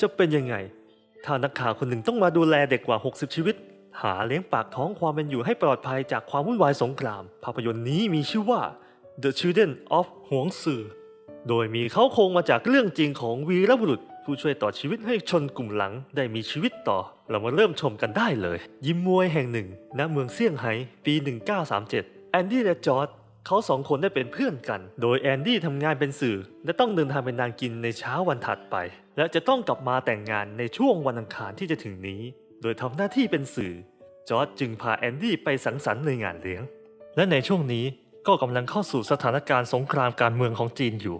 จะเป็นยังไง ถ้านักข่าวคนหนึ่งต้องมาดูแลเด็กกว่า 60 ชีวิต หาเลี้ยงปากท้องความเป็นอยู่ให้ปลอดภัยจากความวุ่นวายสงคราม ภาพยนตร์นี้มีชื่อว่า The Children of หวงซือโดยมีเขาโครงมาจากเรื่องจริงของวีรบุรุษ ผู้ช่วยต่อชีวิตให้ชนกลุ่มหลังได้มีชีวิตต่อ เรามาเริ่มชมกันได้เลย ยิมมวยแห่งหนึ่งณเมืองเซี่ยงไฮ้ปี 1937 แอนดี้และจอร์ด เขาสองคนได้เป็นเพื่อนกัน โดยแอนดี้ทำงานเป็นสื่อ และต้องเดินทางเป็นนางกินในเช้าวันถัดไป และจะต้องกลับมาแต่งงานในช่วงวันอังคารที่จะถึงนี้ โดยทำหน้าที่เป็นสื่อ จอร์ดจึงพาแอนดี้ไปสังสรรค์ในงานเลี้ยง และในช่วงนี้ก็กำลังเข้าสู่สถานการณ์สงครามการเมืองของจีนอยู่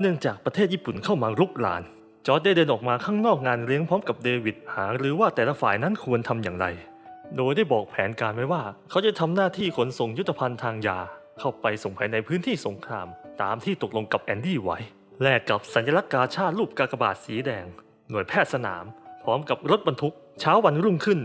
เนื่องจากประเทศญี่ปุ่นเข้ามารุกราน จอร์ดได้เดินออกมาข้างนอกงานเลี้ยงพร้อมกับเดวิดหา หรือว่าแต่ละฝ่ายนั้นควรทำอย่างไร โดยได้บอกแผนการไว้ว่า เขาจะทำหน้าที่ขนส่งยุทธภัณฑ์ทางยา เข้าไปส่งภายในพื้นที่สงคราม ตามที่ตกลงกับแอนดี้ไว้ แลกกับสัญลักษณ์กาชาดรูปกากบาทสีแดง หน่วยแพทย์สนาม พร้อมกับรถบรรทุก เช้าวันรุ่งขึ้น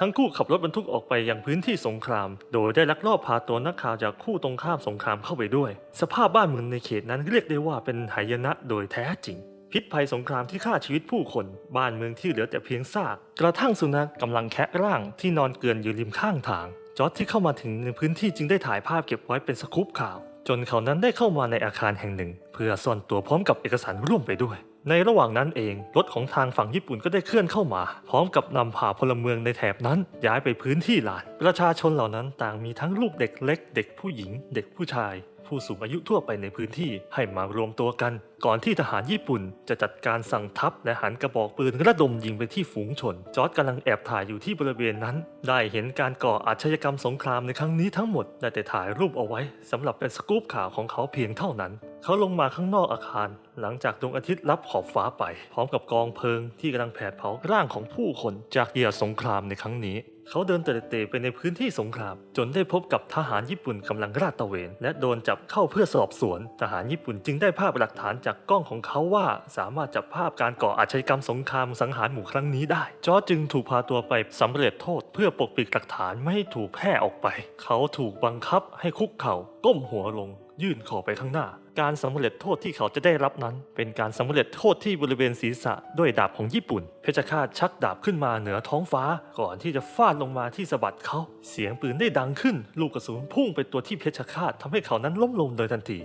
ทั้งคู่ขับรถบรรทุกออกไปยังพื้นที่สงคราม โดยได้ลักลอบพาตัวนักข่าวจากคู่ตรงข้ามสงครามเข้าไปด้วย สภาพบ้านเมืองในเขตนั้นเรียกได้ว่าเป็นหายนะโดยแท้จริงพิษภัยสงครามที่ฆ่าชีวิตผู้คน บ้านเมืองที่เหลือแต่เพียงซาก กระทั่งสุนัขกำลังแคะร่างที่นอนเกลื่อนอยู่ริมข้างทาง จอร์ดที่เข้ามาถึงในพื้นที่จึงได้ถ่ายภาพเก็บไว้เป็นสกู๊ปข่าว จนเขานั้นได้เข้ามาในอาคารแห่งหนึ่ง เพื่อซ่อนตัวพร้อมกับเอกสารร่วมไปด้วย ในระหว่างนั้นเองรถของทางฝั่งญี่ปุ่นก็ได้เคลื่อนเข้ามา พร้อมกับนำพาพลเมืองในแถบนั้น ย้ายไปพื้นที่ลาน ประชาชนเหล่านั้นต่างมีทั้งลูกเด็กเล็ก เด็กผู้หญิง เด็กผู้ชาย ผู้สูงอายุทั่วไปในพื้นที่ให้มารวมตัวกัน ก่อนที่ทหารญี่ปุ่นจะจัดการสั่งทัพและหันกระบอกปืนระดมยิงไปที่ฝูงชน จอร์ดกำลังแอบถ่ายอยู่ที่บริเวณนั้น ได้เห็นการก่ออาชญากรรมสงครามในครั้งนี้ทั้งหมดได้แต่ถ่ายรูปเอาไว้สำหรับเป็นสกู๊ปข่าวของเขาเพียงเท่านั้น เขาลงมาข้างนอกอาคาร หลังจากดวงอาทิตย์ลับขอบฟ้าไป พร้อมกับกองเพลิงที่กำลังแผดเผาร่างของผู้คนจากเหยื่อสงครามในครั้งนี้ เขาเดินเตะๆไปในพื้นที่สงคราม จนได้พบกับทหารญี่ปุ่นกำลังราดตระเวน และโดนจับเข้าเพื่อสอบสวน ทหารญี่ปุ่นจึงได้ภาพหลักฐานจากกล้องของเขาว่าสามารถจับภาพการก่ออาชญากรรมสงครามสังหารหมู่ครั้งนี้ได้ จอจจึงถูกพาตัวไปสำเร็จโทษ เพื่อปกปิดหลักฐานไม่ให้ถูกแพร่ออกไป เขาถูกบังคับให้คุกเข่าก้มหัวลง ยื่นคอไปข้างหน้า การสำเร็จโทษที่เขาจะได้รับนั้น เป็นการสำเร็จโทษที่บริเวณศีรษะด้วยดาบของญี่ปุ่น เพชฌฆาตชักดาบขึ้นมาเหนือท้องฟ้า ก่อนที่จะฟาดลงมาที่สะบัดเขาเสียงปืนได้ดังขึ้น ลูกกระสุนพุ่งไปตัวที่เพชฌฆาตทำให้เขานั้นล้มลงโดยทันที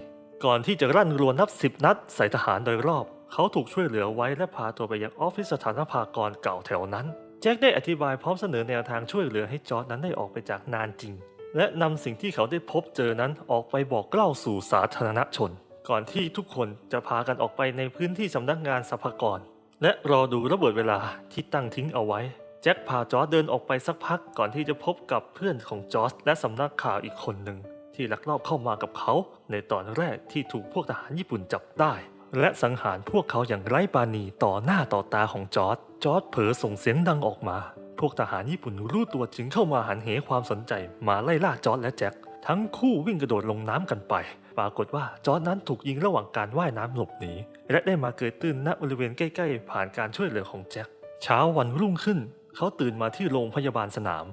ก่อนที่จะรั่นรัวนับสิบนัดใส่ทหารโดยรอบ เขาถูกช่วยเหลือไว้และพาตัวไปยังออฟฟิศสถานพากรเก่าแถวนั้นแจ็คได้อธิบายพร้อมเสนอแนวทางช่วยเหลือให้จอร์ดนั้นได้ออกไปจากนานจริง และนำสิ่งที่เขาได้พบเจอนั้นออกไปบอกเล่าสู่สาธารณชน ก่อนที่ทุกคนจะพากันออกไปในพื้นที่สำนักงานสรรพากร และรอดูระเบิดเวลาที่ตั้งทิ้งเอาไว้ แจ็คพาจอร์ดเดินออกไปสักพักก่อนที่จะพบกับเพื่อนของจอร์ดและสำนักข่าวอีกคนหนึ่งที่ลักลอบเข้ามากับเขา ในตอนแรกที่ถูกพวกทหารญี่ปุ่นจับได้ และสังหารพวกเขาอย่างไร้ปาณีต่อหน้าต่อตาของจอร์ดจอร์ดเผลอส่งเสียงดังออกมา พวกทหารญี่ปุ่นรู้ตัวจึงเข้ามาหันเหความสนใจมาไล่ล่าจอร์ดและแจ็คทั้งคู่วิ่งกระโดดลงน้ำกันไป ปรากฏว่าจอร์ดนั้นถูกยิงระหว่างการว่ายน้ำหลบหนีและได้มาเกิดตื้นณบริเวณใกล้ๆ ผ่านการช่วยเหลือของแจ็คเช้าวันรุ่งขึ้น เขาตื่นมาที่โรงพยาบาลสนาม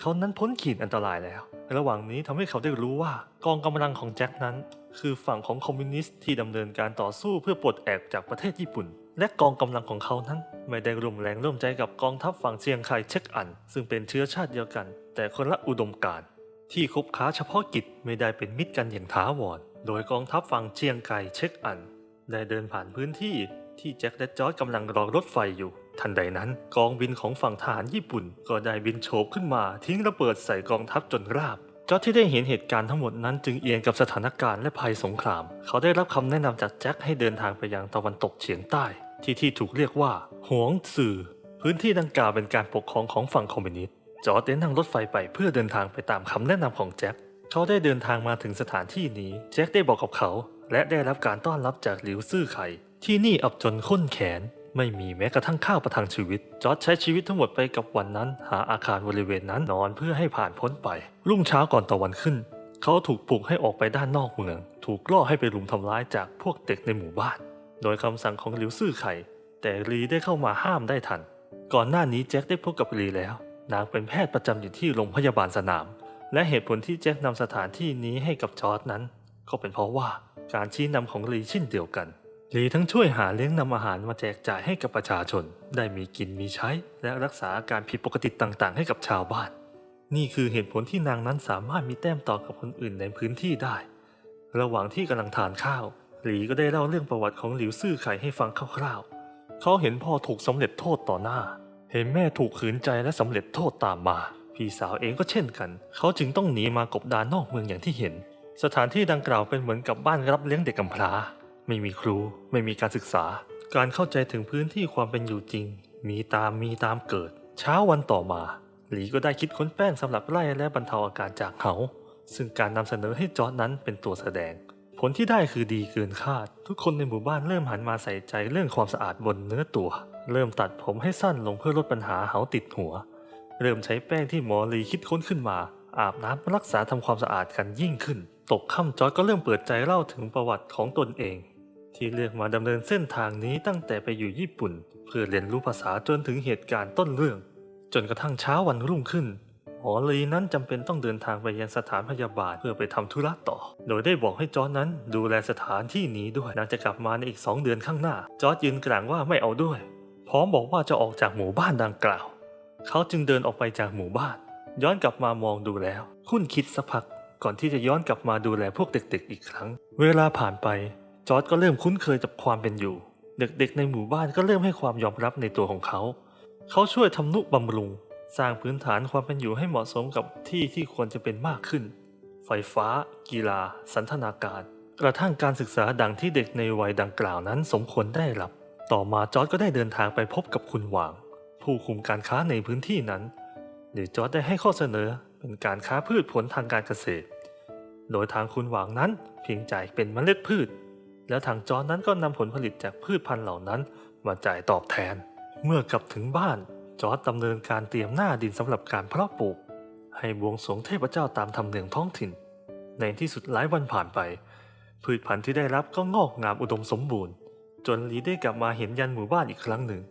เขานั้นพ้นขีดอันตรายแล้ว ระหว่างนี้ทำให้เขาได้รู้ว่ากองกำลังของแจ็คนั้น คือฝั่งของคอมมิวนิสต์ที่ดำเนินการต่อสู้เพื่อปลดแอกจากประเทศญี่ปุ่น และกองกำลังของเขานั้น ไม่ได้ร่วมแรงร่วมใจกับกองทัพฝั่งเชียงไคเช็กอัน ซึ่งเป็นเชื้อชาติเดียวกัน แต่คนละอุดมการณ์ที่คบค้าเฉพาะกิจไม่ได้เป็นมิตรกันอย่างถาวร โดยกองทัพฝั่งเชียงไคเช็กอัน ได้เดินผ่านพื้นที่ที่แจ็คและจอร์จกำลังรอรถไฟอยู่ ทันใดนั้น กองบินของฝั่งทหารญี่ปุ่น ก็ได้บินโฉบขึ้นมา ทิ้งระเบิดใส่กองทัพจนราบจอร์จที่ได้เห็นเหตุการณ์ทั้งหมดนั้นจึงเอียงกับสถานการณ์และภัยสงคราม เขาได้รับคำแนะนำจากแจ็คให้เดินทางไปยังตะวันตกเฉียงใต้ ที่ที่ถูกเรียกว่าหวงซื่อ พื้นที่ดังกล่าวเป็นการปกครองของฝั่งคอมมิวนิสต์จอร์จได้นั่งรถไฟไปเพื่อเดินทางไปตามคำแนะนำของแจ็คเขาได้เดินทางมาถึงสถานที่นี้ แจ็คได้บอกกับเขา และได้รับการต้อนรับจากหลิวซื่อไข่ที่นี่อับจนข้นแขน ไม่มีแม้กระทั่งข้าวประทังชีวิต จอร์จใช้ชีวิตทั้งหมดไปกับวันนั้น หาอาคารบริเวณนั้นนอนเพื่อให้ผ่านพ้นไป รุ่งเช้าก่อนตะวันขึ้น เขาถูกปลุกให้ออกไปด้านนอกเมือง ถูกล่อให้ไปรุมทำร้ายจากพวกเด็กในหมู่บ้าน โดยคำสั่งของหลิวซื่อไข่ แต่ลีได้เข้ามาห้ามได้ทัน ก่อนหน้านี้แจ็คได้พบกับลีแล้ว นางเป็นแพทย์ประจำอยู่ที่โรงพยาบาลสนาม และเหตุผลที่แจ็คนำสถานที่นี้ให้กับจอร์ดนั้น ก็เป็นเพราะว่าการชี้นำของลีเช่นเดียวกันลีทั้งช่วยหาเลี้ยงนำอาหารมาแจกจ่ายให้กับประชาชน ได้มีกินมีใช้ และรักษาอาการผิดปกติต่างๆ ให้กับชาวบ้าน นี่คือเหตุผลที่นางนั้นสามารถมีแต้มต่อกับคนอื่นในพื้นที่ได้ ระหว่างที่กำลังทานข้าว หลีก็ได้เล่าเรื่องประวัติของหลิวซื่อไข่ให้ฟังคร่าวๆ เขาเห็นพ่อถูกสำเร็จโทษต่อหน้า เห็นแม่ถูกขืนใจและสำเร็จโทษตามมา พี่สาวเองก็เช่นกัน เขาจึงต้องหนีมากบดานนอกเมืองอย่างที่เห็น สถานที่ดังกล่าวเป็นเหมือนกับบ้านรับเลี้ยงเด็กกำพร้า ไม่มีครู ไม่มีการศึกษา การเข้าใจถึงพื้นที่ความเป็นอยู่จริง มีตามมีตามเกิด เช้าวันต่อมา หลีก็ได้คิดค้นแป้งสำหรับไล่และบรรเทาอาการจากเขา ซึ่งการนำเสนอให้จอร์ดนั้นเป็นตัวแสดง ผลที่ได้คือดีเกินคาด ทุกคนในหมู่บ้านเริ่มหันมาใส่ใจเรื่องความสะอาดบนเนื้อตัว เริ่มตัดผมให้สั้นลงเพื่อลดปัญหาเหาติดหัว เริ่มใช้แป้งที่หมอลีคิดค้นขึ้นมา อาบน้ำรักษาทำความสะอาดกันยิ่งขึ้น ตกค่ำจอร์ดก็เริ่มเปิดใจเล่าถึงประวัติของตนเอง ที่เลือกมาดำเนินเส้นทางนี้ตั้งแต่ไปอยู่ญี่ปุ่น เพื่อเรียนรู้ภาษาจนถึงเหตุการณ์ต้นเรื่อง จนกระทั่งเช้าวันรุ่งขึ้น หมอลีนั้นจำเป็นต้องเดินทางไปยังสถานพยาบาลเพื่อไปทำธุระต่อ โดยได้บอกให้จอร์จนั้นดูแลสถานที่นี้ด้วยนางจะกลับมาในอีกสองเดือนข้างหน้า จอร์จยืนกลางว่าไม่เอาด้วย พร้อมบอกว่าจะออกจากหมู่บ้านดังกล่าว เขาจึงเดินออกไปจากหมู่บ้าน ย้อนกลับมามองดูแล้ว คุ้นคิดสักพัก ก่อนที่จะย้อนกลับมาดูแลพวกเด็กๆอีกครั้ง เวลาผ่านไป จอร์จก็เริ่มคุ้นเคยกับความเป็นอยู่ เด็กๆ ในหมู่บ้านก็เริ่มให้ความยอมรับในตัวของเขา เขาช่วยทำนุบำรุง สร้างพื้นฐานความเป็นอยู่ให้เหมาะสมกับที่ที่ควรจะเป็นมากขึ้น ไฟฟ้า กีฬา สันทนาการ กระทั่งการศึกษาดังที่เด็กในวัยดังกล่าวนั้นสมควรได้รับ ต่อมาจอร์จก็ได้เดินทางไปพบกับคุณหวาง ผู้คุมการค้าในพื้นที่นั้นโดยจอร์จได้ให้ข้อเสนอเป็นการค้าพืชผลทางการเกษตร โดยทางคุณหวางนั้นเพียงจ่ายเป็นเมล็ดพืช แล้วทางจอร์จนั้นก็นำผลผลิตจากพืชพันธุ์เหล่านั้นมาจ่ายตอบแทน เมื่อกลับถึงบ้าน จอร์จดำเนินการเตรียมหน้าดินสำหรับการเพาะปลูก ให้บวงสรวงเทพเจ้าตามธรรมเนียมท้องถิ่น ในที่สุดหลายวันผ่านไป พืชพันธุ์ที่ได้รับก็งอกงามอุดมสมบูรณ์ จนลีได้กลับมาเห็นยันหมู่บ้านอีกครั้งหนึ่ง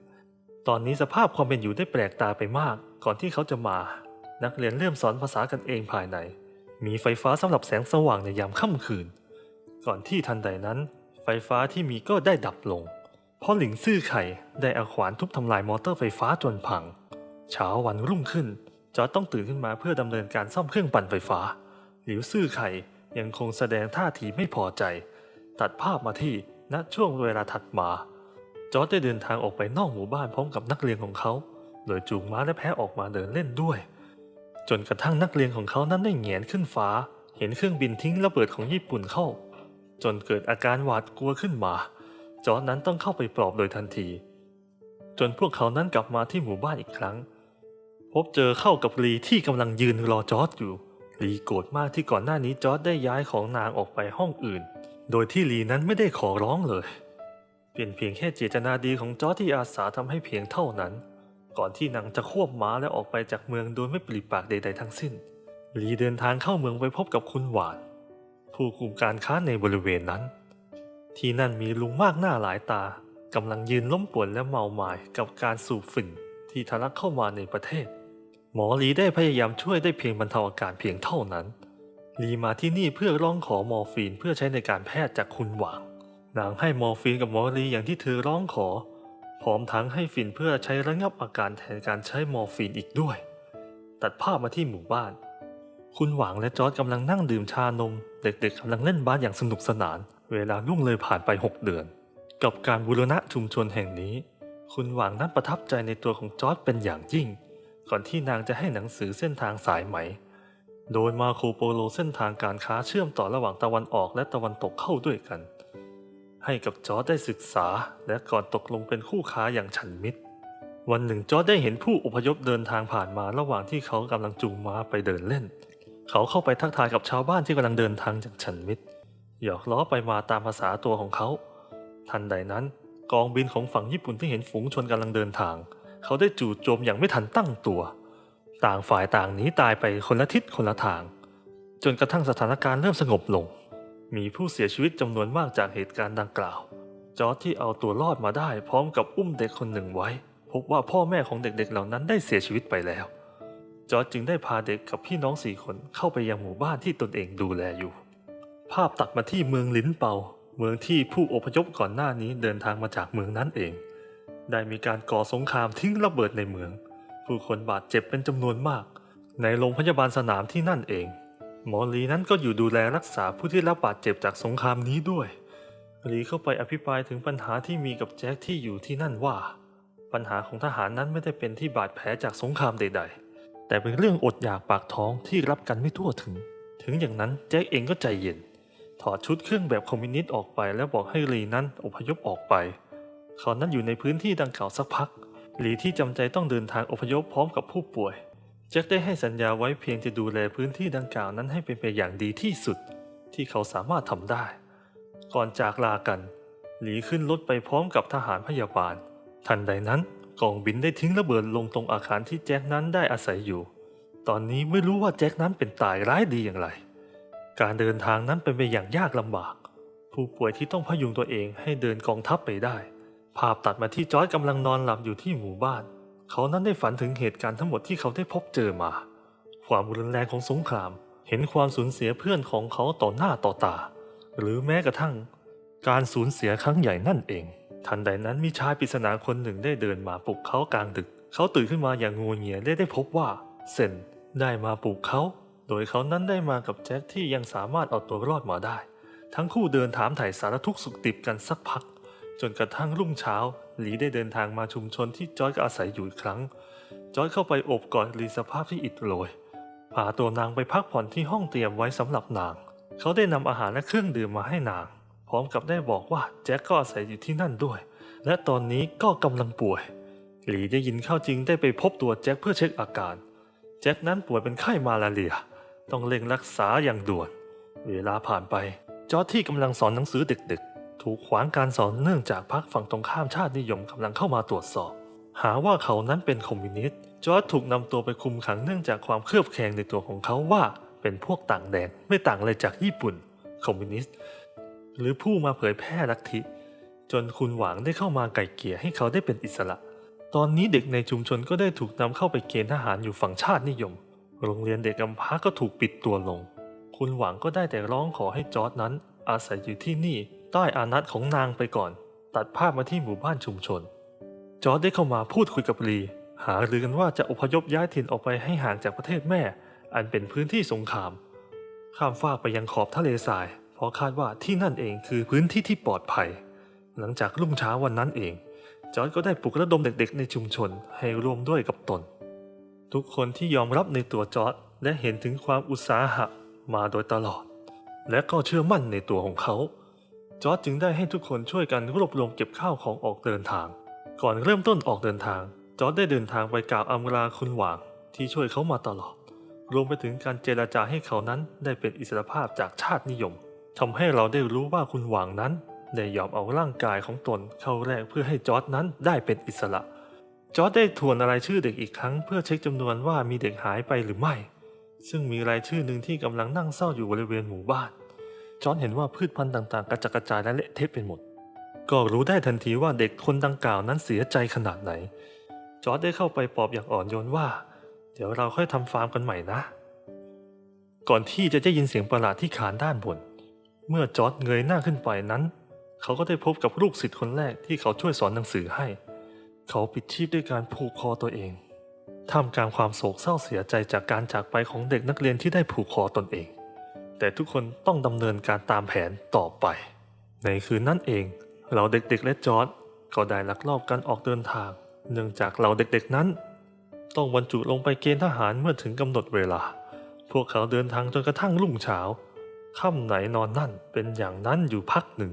ตอนนี้สภาพความเป็นอยู่ได้แปลกตาไปมาก ก่อนที่เขาจะมา นักเรียนเริ่มสอนภาษากันเองภายใน มีไฟฟ้าสำหรับแสงสว่างในยามค่ำคืน ก่อนที่ทันใดนั้น ไฟฟ้าที่มีก็ได้ดับลง พราะหลิงซื่อไข่ได้เอาขวานทุบทำลายมอเตอร์ไฟฟ้าจนพัง เช้าวันรุ่งขึ้นจอร์จต้องตื่นขึ้นมาเพื่อดำเนินการซ่อมเครื่องปั่นไฟฟ้า หลิวซื่อไข่ยังคงแสดงท่าทีไม่พอใจ ตัดภาพมาที่ณช่วงเวลาถัดมา จอร์จได้เดินทางออกไปนอกหมู่บ้านพร้อมกับนักเรียนของเขา โดยจูงม้าและแพะออกมาเดินเล่นด้วย จนกระทั่งนักเรียนของเขานั้นได้เหงียนขึ้นฟ้า เห็นเครื่องบินทิ้งระเบิดของญี่ปุ่นเข้า จนเกิดอาการหวาดกลัวขึ้นมา จอร์จนั้นต้องเข้าไปปลอบโดยทันที จนพวกเขานั้นกลับมาที่หมู่บ้านอีกครั้ง พบเจอเข้ากับลีที่กำลังยืนรอจอร์จอยู่ลีโกรธมากที่ก่อนหน้านี้จอร์จได้ย้ายของนางออกไปห้องอื่น โดยที่ลีนั้นไม่ได้ขอร้องเลยเป็นเพียงแค่เจตนาดีของจอร์จที่อาสาทำให้เพียงเท่านั้น ก่อนที่นางจะควบม้าและออกไปจากเมืองโดยไม่ปริปากใด ๆ ทั้งสิ้นลีเดินทางเข้าเมืองไปพบกับคุณหวาน ผู้คุมการค้าในบริเวณนั้น ที่นั่นมีลุงมากหน้าหลายตากำลังยืนล้มป่วนและเมาหมายกับการสูบฝิ่นที่ทะลักเข้ามาในประเทศ หมอลีได้พยายามช่วยได้เพียงบรรเทาอาการเพียงเท่านั้นลีมาที่นี่เพื่อร้องขอมอร์ฟีนเพื่อใช้ในการแพทย์จากคุณหวางนางให้มอร์ฟีนกับหมอลีอย่างที่เธอร้องขอ พร้อมทั้งให้ฝิ่นเพื่อใช้ระงับอาการแทนการใช้มอร์ฟีนอีกด้วย ตัดภาพมาที่หมู่บ้าน คุณหวางและจอร์จกำลังนั่งดื่มชานม เด็กๆกำลังเล่นบาสอย่างสนุกสนาน เวลาล่วงเลยผ่านไป 6 เดือน กับการบูรณะชุมชนแห่งนี้ คุณหวางนั้นประทับใจในตัวของจอร์จเป็นอย่างยิ่ง ก่อนที่นางจะให้หนังสือเส้นทางสายไหม โดยมาโคโปโลเส้นทางการค้าเชื่อมต่อระหว่างตะวันออกและตะวันตกเข้าด้วยกัน ให้กับจอร์จได้ศึกษา และก่อนตกลงเป็นคู่ค้าอย่างฉันมิตร วันหนึ่งจอร์จได้เห็นผู้อพยพเดินทางผ่านมาระหว่างที่เขากำลังจูงม้าไปเดินเล่น เขาเข้าไปทักทายกับชาวบ้านที่กำลังเดินทางจากฉันมิตร หยอกล้อไปมาตามภาษาตัวของเขา ทันใดนั้นกองบินของฝั่งญี่ปุ่นที่เห็นฝูงชนกำลังเดินทาง เขาได้จู่โจมอย่างไม่ทันตั้งตัว ต่างฝ่ายต่างหนีตายไปคนละทิศคนละทาง จนกระทั่งสถานการณ์เริ่มสงบลง มีผู้เสียชีวิตจำนวนมากจากเหตุการณ์ดังกล่าว จอร์จที่เอาตัวรอดมาได้ พร้อมกับอุ้มเด็กคนหนึ่งไว้ พบว่าพ่อแม่ของเด็กๆเหล่านั้นได้เสียชีวิตไปแล้ว จอร์จจึงได้พาเด็กกับพี่น้องสี่คนเข้าไปยังหมู่บ้านที่ตนเองดูแลอยู่ ภาพตัดมาที่เมืองลิ้นเปา เมืองที่ผู้อพยพก่อนหน้านี้เดินทางมาจากเมืองนั้นเอง ได้มีการก่อสงครามทิ้งระเบิดในเมือง ผู้คนบาดเจ็บเป็นจำนวนมาก ในโรงพยาบาลสนามที่นั่นเอง หมอลีนั้นก็อยู่ดูแลรักษาผู้ที่รับบาดเจ็บจากสงครามนี้ด้วยลีเข้าไปอภิปรายถึงปัญหาที่มีกับแจ็คที่อยู่ที่นั่นว่า ปัญหาของทหารนั้นไม่ได้เป็นที่บาดแผลจากสงครามใด ๆ แต่เป็นเรื่องอดอยากปากท้องที่รับกันไม่ทั่วถึง ถึงอย่างนั้นแจ็คเองก็ใจเย็น ถอดชุดเครื่องแบบคอมมิวนิสต์ออกไปแล้วบอกให้ลีนั้นอพยพออกไป เขานั้นอยู่ในพื้นที่ดังกล่าวสักพักลีที่จำใจต้องเดินทางอพยพพร้อมกับผู้ป่วยแจ็คได้ให้สัญญาไว้เพียงจะดูแลพื้นที่ดังกล่าวนั้นให้เป็นไปอย่างดีที่สุด ที่เขาสามารถทำได้ ก่อนจากลากัน หลีขึ้นรถไปพร้อมกับทหารพยาบาล ทันใดนั้นกองบินได้ทิ้งระเบิดลงตรงอาคารที่แจ็คนั้นได้อาศัยอยู่ ตอนนี้ไม่รู้ว่าแจ็คนั้นเป็นตายร้ายดีอย่างไร การเดินทางนั้นเป็นไปอย่างยากลำบาก ผู้ป่วยที่ต้องพยุงตัวเองให้เดินกองทัพไปได้ ภาพตัดมาที่จอร์กำลังนอนหลับอยู่ที่หมู่บ้าน เขานั้นได้ฝันถึงเหตุการณ์ทั้งหมดที่เขาได้พบเจอมา ความรุนแรงของสงคราม เห็นความสูญเสียเพื่อนของเขาต่อหน้าต่อตา หรือแม้กระทั่ง การสูญเสียครั้งใหญ่นั่นเอง ทันใดนั้นมีชายปริศนาคนหนึ่งได้เดินมาปลุกเขากลางดึก เขาตื่นขึ้นมาอย่างงัวเงียและได้พบว่าเซนได้มาปลุกเขา โดยเขานั้นได้มากับแจ็คที่ยังสามารถเอาตัวรอดมาได้ ทั้งคู่เดินถามถ่ายสารทุกข์สุขดิบกันสักพัก จนกระทั่งรุ่งเช้าหลีได้เดินทางมาชุมชนที่จอร์อาศัยอยู่อีกครั้ง จอร์จเข้าไปอบกอดลีสภาพที่อิดโรยพาตัวนางไปพักผ่อนที่ห้องเตรียมไว้สำหรับนาง เขาได้นำอาหารและเครื่องดื่มมาให้นาง พร้อมกับได้บอกว่าแจ็คก็อาศัยอยู่ที่นั่นด้วย และตอนนี้ก็กำลังป่วยหลีได้ยินเข้าจริงได้ไปพบตัวแจ็คเพื่อเช็คอาการ แจ็คนั้นป่วยเป็นไข้มาลาเรีย ต้องเร่งรักษาอย่างด่วน เวลาผ่านไป จอร์จที่กำลังสอนหนังสือเด็กๆ ถูกขวางการสอนเนื่องจากพรรคฝั่งตรงข้ามชาตินิยมกำลังเข้ามาตรวจสอบ หาว่าเขานั้นเป็นคอมมิวนิสต์ จอร์จถูกนำตัวไปคุมขังเนื่องจากความเครือบแคลงในตัวของเขาว่าเป็นพวกต่างแดนไม่ต่างอะไรจากญี่ปุ่น คอมมิวนิสต์ หรือผู้มาเผยแพร่ลัทธิจนคุณหวังได้เข้ามาไก่เกี่ยให้เขาได้เป็นอิสระ ตอนนี้เด็กในชุมชนก็ได้ถูกนำเข้าไปเกณฑ์ทหารอยู่ฝั่งชาตินิยม โรงเรียนเด็กกำพร้าก็ถูกปิดตัวลง คุณหวังก็ได้แต่ร้องขอให้จอร์ดนั้น อาศัยอยู่ที่นี่ใต้อานัตของนางไปก่อน ตัดภาพมาที่หมู่บ้านชุมชน จอร์ดได้เข้ามาพูดคุยกับลี หารือกันว่าจะอพยพย้ายถิ่นออกไปให้ห่างจากประเทศแม่ อันเป็นพื้นที่สงคราม ข้ามฟากไปยังขอบทะเลทราย เพราะคาดว่าที่นั่นเองคือพื้นที่ที่ปลอดภัย หลังจากรุ่งเช้าวันนั้นเอง จอร์ดก็ได้ปลุกระดมเด็กๆ ในชุมชนให้ร่วมด้วยกับตน ทุกคนที่ยอมรับในตัวจอร์ดและเห็นถึงความอุตสาหะมาโดยตลอด และก็เชื่อมั่นในตัวของเขา จอร์ดจึงได้ให้ทุกคนช่วยกันรวบรวมเก็บข้าวของออกเดินทาง ก่อนเริ่มต้นออกเดินทาง จอร์ดได้เดินทางไปกล่าวอำลาคุณหวางที่ช่วยเขามาตลอด รวมไปถึงการเจราจาให้เขานั้นได้เป็นอิสรภาพจากชาตินิยมทำให้เราได้รู้ว่าคุณหวางนั้นได้ยอมเอาร่างกายของตนเข้าแลกเพื่อให้จอร์ดนั้นได้เป็นอิสระ จอร์ดได้ทวนรายชื่อเด็กอีกครั้งเพื่อเช็คจำนวนว่ามีเด็กหายไปหรือไม่ ซึ่งมีรายชื่อหนึ่งที่กำลังนั่งเศร้าอยู่บริเวณหมู่บ้าน จอร์ดเห็นว่าพืชพันธุ์ต่างๆ กระจัดกระจายและเละเทะไปหมด ก็รู้ได้ทันทีว่าเด็กคนดังกล่าวนั้นเสียใจขนาดไหน จอร์ดได้เข้าไปปลอบอย่างอ่อนโยนว่า เดี๋ยวเราค่อยทำฟาร์มกันใหม่นะ ก่อนที่จะได้ยินเสียงประหลาดที่ขานด้านบน เมื่อจอร์ดเงยหน้าขึ้นไปนั้น เขาก็ได้พบกับลูกศิษย์คนแรกที่เขาช่วยสอนหนังสือให้ เขาปิดชีพด้วยการผูกคอตัวเอง ท่ามกลางความโศกเศร้าเสียใจจากการจากไปของเด็กนักเรียนที่ได้ผูกคอตนเอง แต่ทุกคนต้องดำเนินการตามแผนต่อไป ในคืนนั้นเองเราเด็กๆและจอร์ดก็ได้ลักลอบกันออกเดินทาง เนื่องจากเราเด็กๆนั้น ต้องบรรจุลงไปเกณฑ์ทหารเมื่อถึงกำหนดเวลา พวกเขาเดินทางจนกระทั่งรุ่งเช้าค่ำไหนนอนนั่นเป็นอย่างนั้นอยู่พักหนึ่ง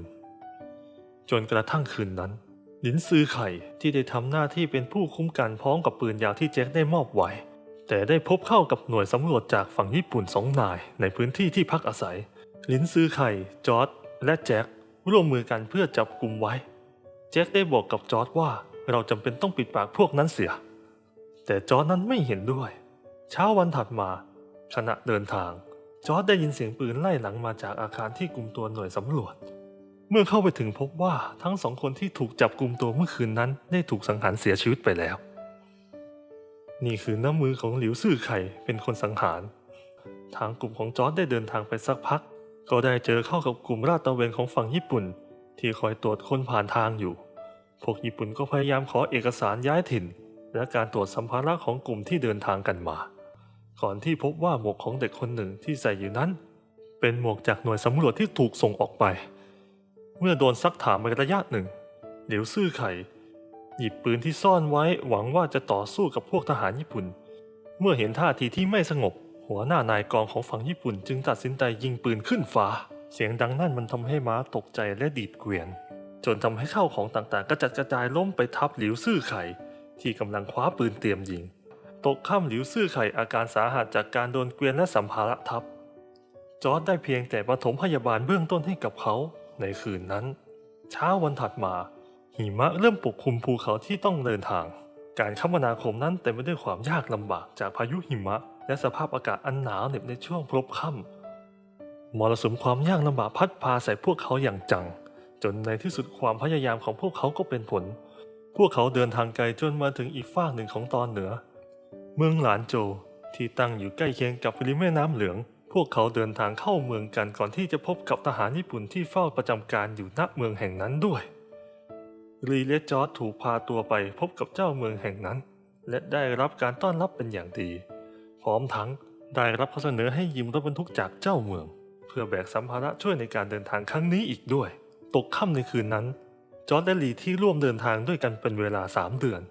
จนกระทั่งคืนนั้น หลินซือไข่ที่ได้ทำหน้าที่เป็นผู้คุ้มกันพร้อมกับปืนยาวที่แจ็คได้มอบไว้ แต่ได้พบเข้ากับหน่วยสำรวจจากฝั่งญี่ปุ่นสองนายในพื้นที่ที่พักอาศัย หลินซือไข่ จอร์ดและแจ็คร่วมมือกันเพื่อจับกลุ่มไว้ แจ็คได้บอกกับจอร์ดว่าเราจำเป็นต้องปิดปากพวกนั้นเสีย แต่จอร์ดนั้นไม่เห็นด้วย เช้าวันถัดมาขณะเดินทาง จอร์ดได้ยินเสียงปืนไล่หลังมาจากอาคารที่กลุ่มตัวหน่วยสำรวจ เมื่อเข้าไปถึงพบว่าทั้งสองคนที่ถูกจับกลุ่มตัวเมื่อคืนนั้นได้ถูกสังหารเสียชีวิตไปแล้ว นี่คือน้ำมือของหลิวซื่อไข่เป็นคนสังหาร ทางกลุ่มของจอร์ดได้เดินทางไปสักพัก ก็ได้เจอเข้ากับกลุ่มราดตะเวนของฝั่งญี่ปุ่น ที่คอยตรวจคนผ่านทางอยู่ พวกญี่ปุ่นก็พยายามขอเอกสารย้ายถิ่น และการตรวจสัมภาระของกลุ่มที่เดินทางกันมา ก่อนที่พบว่าหมวกของเด็กคนหนึ่งที่ใส่อยู่นั้น เป็นหมวกจากหน่วยสำรวจที่ถูกส่งออกไป เมื่อโดนซักถามไประยะหนึ่ง เหลียวซื่อไข่ หยิบปืนที่ซ่อนไว้หวังว่าจะต่อสู้กับพวกทหารญี่ปุ่น เมื่อเห็นท่าทีที่ไม่สงบ หัวหน้านายกองของฝั่งญี่ปุ่น จึงตัดสินใจยิงปืนขึ้นฟ้า เสียงดังนั่นมันทำให้ม้าตกใจและดีดเกวียน จนทำให้ข้าวของต่างๆ กระจัดกระจายล้มไปทับหลิวซื่อไข่ ที่กำลังคว้าปืนเตรียมยิง ตกข้ามหลิวซื่อไข่อาการสาหัสจากการโดนเกวียนและสัมภาระทับจอร์ดได้เพียงแต่ปฐมพยาบาลเบื้องต้นให้กับเขา ในคืนนั้น เช้าวันถัดมา หิมะเริ่มปกคลุมภูเขาที่ต้องเดินทาง การคมนาคมนั้นเต็มไปด้วยความยากลำบากจากพายุหิมะ และสภาพอากาศอันหนาวเหน็บในช่วงพลบค่ำมรสุมความยากลำบากพัดพาใส่พวกเขาอย่างจัง จนในที่สุดความพยายามของพวกเขาก็เป็นผล พวกเขาเดินทางไกลจนมาถึงอีกฝากหนึ่งของตอนเหนือ เมืองหลานโจที่ตั้งอยู่ใกล้เคียงกับริมแม่น้ำเหลือง พวกเขาเดินทางเข้าเมืองกันก่อนที่จะพบกับทหารญี่ปุ่นที่เฝ้าประจำการอยู่ณเมืองแห่งนั้นด้วย รีและจอร์ดถูกพาตัวไปพบกับเจ้าเมืองแห่งนั้น และได้รับการต้อนรับเป็นอย่างดี พร้อมทั้งได้รับข้อเสนอให้ยืมรถบรรทุกจากเจ้าเมือง เพื่อแบกสัมภาระช่วยในการเดินทางครั้งนี้อีกด้วย ตกค่ำในคืนนั้น จอร์ดและลีที่ร่วมเดินทางด้วยกันเป็นเวลาสามเดือน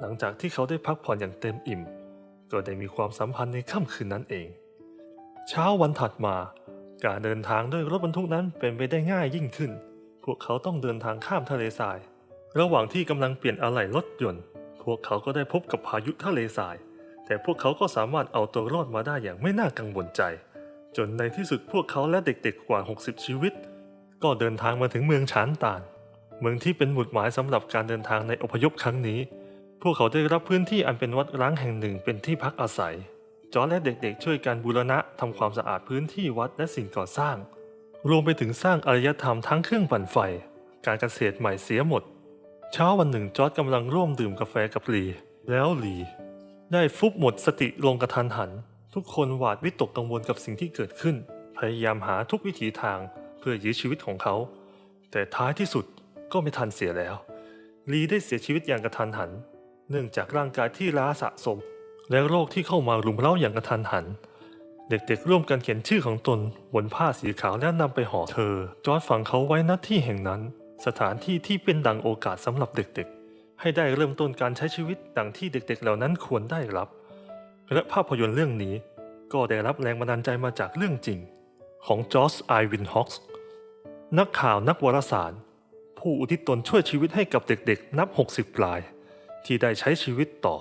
หลังจากที่เขาได้พักผ่อนอย่างเต็มอิ่ม ก็ได้มีความสัมพันธ์ในค่ำคืนนั้นเอง เช้าวันถัดมา การเดินทางด้วยรถบรรทุกนั้นเป็นไปได้ง่ายยิ่งขึ้น พวกเขาต้องเดินทางข้ามทะเลทราย ระหว่างที่กำลังเปลี่ยนอะไหล่รถยนต์ พวกเขาก็ได้พบกับพายุทะเลทราย แต่พวกเขาก็สามารถเอาตัวรอดมาได้อย่างไม่น่ากังวลใจ จนในที่สุดพวกเขาและเด็กๆกว่า 60 ชีวิต ก็เดินทางมาถึงเมืองฉานตาน เมืองที่เป็นหมุดหมายสำหรับการเดินทางในอพยพครั้งนี้ พวกเขาได้รับพื้นที่อันเป็นวัดร้างแห่งหนึ่งเป็นที่พักอาศัย จอร์และเด็กๆ ช่วยกันบูรณะทำความสะอาดพื้นที่วัดและสิ่งก่อสร้าง รวมไปถึงสร้างอารยธรรมทั้งเครื่องปั่นไฟ การเกษตรใหม่เสียหมด เช้าวันหนึ่งจอร์จกำลังร่วมดื่มกาแฟกับลี แล้วลีได้ฟุบหมดสติลงกระทันหัน ทุกคนหวาดวิตกกังวลกับสิ่งที่เกิดขึ้น พยายามหาทุกวิถีทางเพื่อยื้อชีวิตของเขา แต่ท้ายที่สุดก็ไม่ทันเสียแล้วลีได้เสียชีวิตอย่างกระทันหัน เนื่องจากร่างกายที่ล้าสะสม และโรคที่เข้ามารุมเร้าอย่างกระทันหัน เด็กๆร่วมกันเขียนชื่อของตนบนผ้าสีขาวแล้วนำไปห่อเธอ จอร์ดฝังเขาไว้ณที่แห่งนั้น สถานที่ที่เป็นดังโอกาสสำหรับเด็กๆ ให้ได้เริ่มต้นการใช้ชีวิตดังที่เด็กๆ เหล่านั้นควรได้รับ และภาพยนตร์เรื่องนี้ก็ได้รับแรงบันดาลใจมาจากเรื่องจริง ของจอร์จไอวินฮอกส์นักข่าวนักวารสาร ผู้อุทิศตนช่วยชีวิตให้กับเด็กๆ นับ 60ปลาย ที่ได้ใช้ชีวิตต่อ